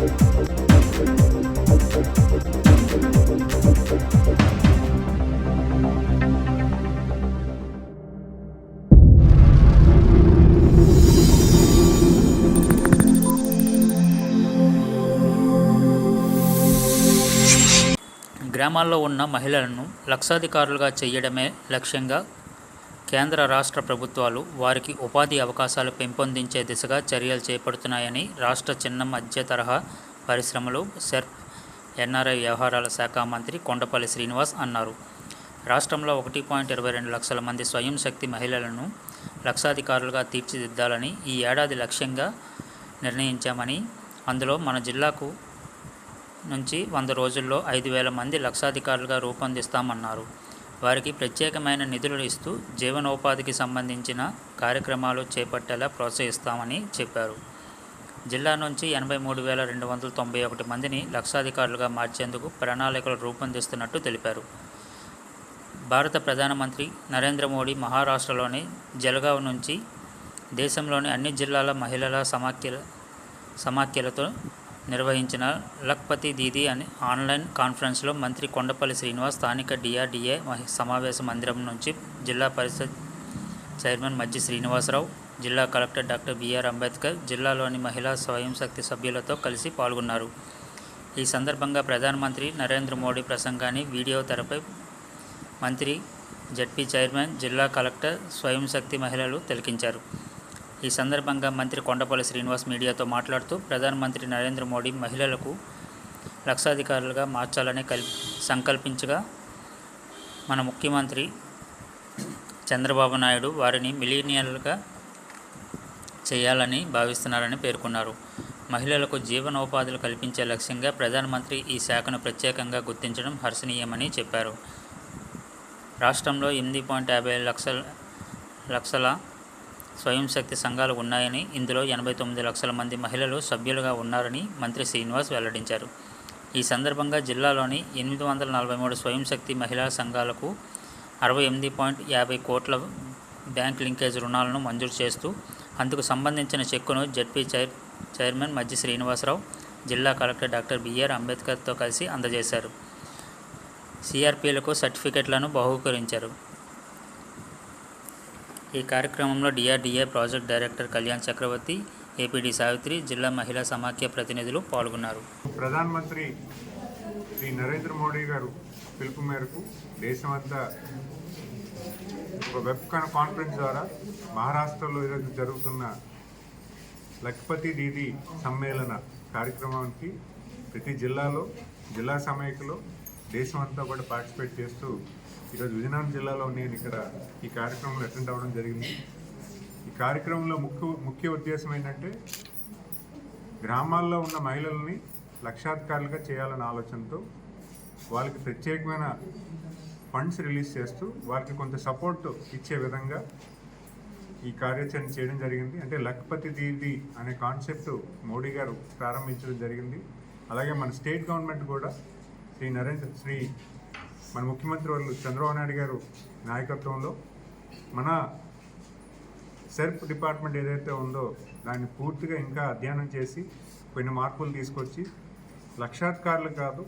గ్రామాల్లో ఉన్న మహిళలను లక్షాధికారులుగా చేయడమే లక్ష్యంగా కేంద్ర రాష్ట్ర ప్రభుత్వాలు వారికి ఉపాధి అవకాశాలు పెంపొందించే దిశగా చర్యలు చేపడుతున్నాయని రాష్ట్ర చిన్న మధ్య తరహా పరిశ్రమలు సెర్ప్ ఎన్ఆర్ఐ వ్యవహారాల శాఖ మంత్రి కొండపల్లి శ్రీనివాస్ అన్నారు. రాష్ట్రంలో ఒకటి పాయింట్ ఇరవై రెండు లక్షల మంది స్వయం శక్తి మహిళలను లక్షాధికారులుగా తీర్చిదిద్దాలని ఈ ఏడాది లక్ష్యంగా నిర్ణయించామని అందులో మన జిల్లాకు నుంచి వంద రోజుల్లో ఐదు వేల మంది లక్షాధికారులుగా రూపొందిస్తామన్నారు. వారికి ప్రత్యేకమైన నిధులు ఇస్తూ జీవనోపాధికి సంబంధించిన కార్యక్రమాలు చేపట్టేలా ప్రోత్సహిస్తామని చెప్పారు. జిల్లా నుంచి ఎనభై మూడు వేల రెండు వందల తొంభై ఒకటి మందిని లక్షాధికారులుగా మార్చేందుకు ప్రణాళికలు రూపొందిస్తున్నట్టు తెలిపారు. భారత ప్రధానమంత్రి నరేంద్ర మోడీ మహారాష్ట్రలోని జలగావ్ నుంచి దేశంలోని అన్ని జిల్లాల మహిళల సమాఖ్యల సమాఖ్యలతో నిర్వహించిన లక్పతి దీదీ అని ఆన్లైన్ కాన్ఫరెన్స్లో మంత్రి కొండపల్లి శ్రీనివాస్ స్థానిక డిఆర్డిఏ సమావేశ మందిరం నుంచి జిల్లా పరిషత్ చైర్మన్ మజ్జి శ్రీనివాసరావు జిల్లా కలెక్టర్ డాక్టర్ బిఆర్ అంబేద్కర్ జిల్లాలోని మహిళా స్వయం శక్తి సభ్యులతో కలిసి పాల్గొన్నారు. ఈ సందర్భంగా ప్రధానమంత్రి నరేంద్ర మోడీ ప్రసంగాన్ని వీడియో తెరపై మంత్రి జడ్పీ చైర్మన్ జిల్లా కలెక్టర్ స్వయం శక్తి మహిళలు తిలకించారు. ఈ సందర్భంగా మంత్రి కొండపల్లి శ్రీనివాస్ మీడియాతో మాట్లాడుతూ ప్రధానమంత్రి నరేంద్ర మోడీ మహిళలకు లక్షాధికారులుగా మార్చాలని కల్ సంకల్పించగా మన ముఖ్యమంత్రి చంద్రబాబు నాయుడు వారిని మిలీనియర్లుగా చేయాలని భావిస్తున్నారని పేర్కొన్నారు. మహిళలకు జీవనోపాధులు కల్పించే లక్ష్యంగా ప్రధానమంత్రి ఈ శాఖను ప్రత్యేకంగా గుర్తించడం హర్షణీయమని చెప్పారు. రాష్ట్రంలో ఎనిమిది పాయింట్ యాభై లక్షల లక్షల స్వయం శక్తి సంఘాలు ఉన్నాయని ఇందులో ఎనభై తొమ్మిది లక్షల మంది మహిళలు సభ్యులుగా ఉన్నారని మంత్రి శ్రీనివాస్ వెల్లడించారు. ఈ సందర్భంగా జిల్లాలోని ఎనిమిది వందల నలభై మూడు స్వయం శక్తి మహిళా సంఘాలకు అరవై ఎనిమిది పాయింట్ యాభై కోట్ల బ్యాంక్ లింకేజ్ రుణాలను మంజూరు చేస్తూ అందుకు సంబంధించిన చెక్కును ZP chair chairman Majji Srinivasarao జిల్లా కలెక్టర్ డాక్టర్ బిఆర్ అంబేద్కర్తో కలిసి అందజేశారు. సిఆర్పీలకు సర్టిఫికెట్లను బహుకరించారు. ఈ కార్యక్రమంలో DRDA project director Kalyan Chakravarthi APD Savitri జిల్లా మహిళా సమాఖ్య ప్రతినిధులు పాల్గొన్నారు. ప్రధానమంత్రి శ్రీ నరేంద్ర మోడీ గారు పిలుపు మేరకు దేశమంతా ఒక వెబ్ కాన్ఫరెన్స్ ద్వారా మహారాష్ట్రలో ఈరోజు జరుగుతున్న లక్పతి దీది సమ్మేళన కార్యక్రమానికి ప్రతి జిల్లాలో జిల్లా దేశం అంతా కూడా పార్టిసిపేట్ చేస్తూ ఈరోజు విజయనగరం జిల్లాలో నేను ఇక్కడ ఈ కార్యక్రమంలో అటెండ్ అవ్వడం జరిగింది. ఈ కార్యక్రమంలో ముఖ్య ముఖ్య ఉద్దేశం ఏంటంటే గ్రామాల్లో ఉన్న మహిళల్ని లక్షాధికారులుగా చేయాలన్న ఆలోచనతో వాళ్ళకి ప్రత్యేకమైన ఫండ్స్ రిలీజ్ చేస్తూ వారికి కొంత సపోర్ట్ ఇచ్చే విధంగా ఈ కార్యాచరణ చేయడం జరిగింది. అంటే లక్పతి దీది అనే కాన్సెప్ట్ మోడీ గారు ప్రారంభించడం జరిగింది. అలాగే మన స్టేట్ గవర్నమెంట్ కూడా శ్రీ నరేంద్ర శ్రీ మన ముఖ్యమంత్రి వాళ్ళు చంద్రబాబు నాయుడు గారు నాయకత్వంలో మన సెల్ఫ్ డిపార్ట్మెంట్ ఏదైతే ఉందో దాన్ని పూర్తిగా ఇంకా అధ్యయనం చేసి కొన్ని మార్పులు తీసుకొచ్చి లక్షాధికారులు కాదు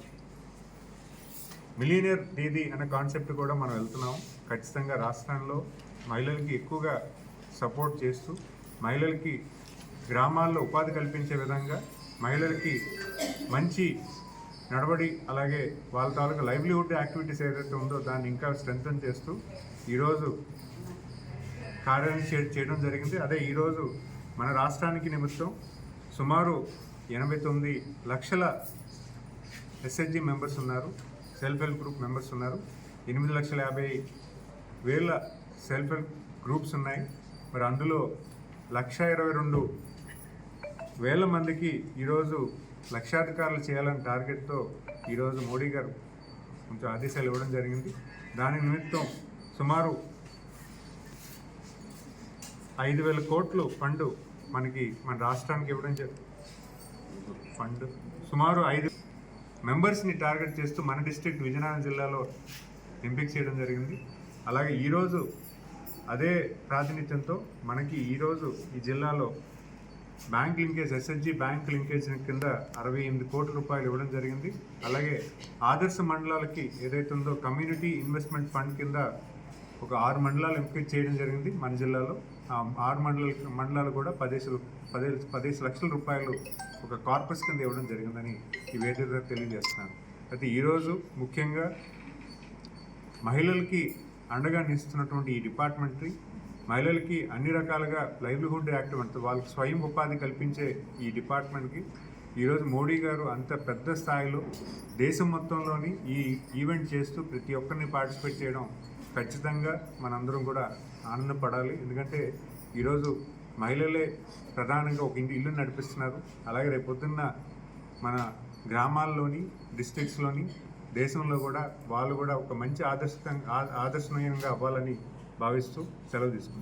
మిలీనియర్ దీది అనే కాన్సెప్ట్ కూడా మనం వెళ్తున్నాం. ఖచ్చితంగా రాష్ట్రంలో మహిళలకి ఎక్కువగా సపోర్ట్ చేస్తూ మహిళలకి గ్రామాల్లో ఉపాధి కల్పించే విధంగా మహిళలకి మంచి నడవడి అలాగే వాళ్ళ తాలూకా లైవ్లీహుడ్ యాక్టివిటీస్ ఏదైతే ఉందో దాన్ని ఇంకా స్ట్రెంగ్తన్ చేస్తూ ఈరోజు కార్యాన్ని చేయడం జరిగింది. అదే ఈరోజు మన రాష్ట్రానికి నిమిత్తం సుమారు ఎనభై తొమ్మిది లక్షల ఎస్హెచ్జి మెంబర్స్ ఉన్నారు. సెల్ఫ్ హెల్ప్ గ్రూప్ మెంబర్స్ ఉన్నారు. ఎనిమిది లక్షల యాభై వేల సెల్ఫ్ హెల్ప్ గ్రూప్స్ ఉన్నాయి. మరి అందులో లక్ష ఇరవై రెండు వేల మందికి ఈరోజు లక్షాధికారులు చేయాలని టార్గెట్తో ఈరోజు మోడీ గారు కొంచెం ఆదేశాలు ఇవ్వడం జరిగింది. దాని నిమిత్తం సుమారు ఐదు వేల కోట్లు ఫండ్ మనకి మన రాష్ట్రానికి ఇవ్వడం జరిగింది ఫండ్ సుమారు ఐదు మెంబర్స్ని టార్గెట్ చేస్తూ మన డిస్ట్రిక్ట్ విజయనగరం జిల్లాలో ఎంపిక చేయడం జరిగింది. అలాగే ఈరోజు అదే ప్రాతినిధ్యంతో మనకి ఈరోజు ఈ జిల్లాలో bank linkage SSG bank linkage కింద అరవై ఎనిమిది కోట్ల రూపాయలు ఇవ్వడం జరిగింది. అలాగే ఆదర్శ మండలాలకి ఏదైతే ఉందో కమ్యూనిటీ ఇన్వెస్ట్మెంట్ ఫండ్ కింద ఒక ఆరు మండలాలు ఎంపిక చేయడం జరిగింది మన జిల్లాలో. ఆరు మండల మండలాలు కూడా పదేసి పదే పదేసి లక్షల రూపాయలు ఒక కార్పస్ కింద ఇవ్వడం జరిగిందని ఈ వేదిక తెలియజేస్తున్నాను. అయితే ఈరోజు ముఖ్యంగా మహిళలకి అండగా నిలుస్తున్నటువంటి ఈ డిపార్ట్మెంటరీ మహిళలకి అన్ని రకాలుగా లైవ్లీహుడ్ యాక్ట్ అంటే వాళ్ళకి స్వయం ఉపాధి కల్పించే ఈ డిపార్ట్మెంట్కి ఈరోజు మోడీ గారు అంత పెద్ద స్థాయిలో దేశం మొత్తంలోని ఈ ఈవెంట్ చేస్తూ ప్రతి ఒక్కరిని పార్టిసిపేట్ చేయడం ఖచ్చితంగా మనందరం కూడా ఆనందపడాలి. ఎందుకంటే ఈరోజు మహిళలే ప్రధానంగా ఒక ఇంటి ఇల్లు నడిపిస్తున్నారు. అలాగే రేపొద్దున్న మన గ్రామాల్లోని డిస్ట్రిక్ట్స్లోని దేశంలో కూడా వాళ్ళు కూడా ఒక మంచి ఆదర్శంగా ఆదర్శనీయంగా అవ్వాలని భావిస్తూ సెలవు తీసుకున్నాను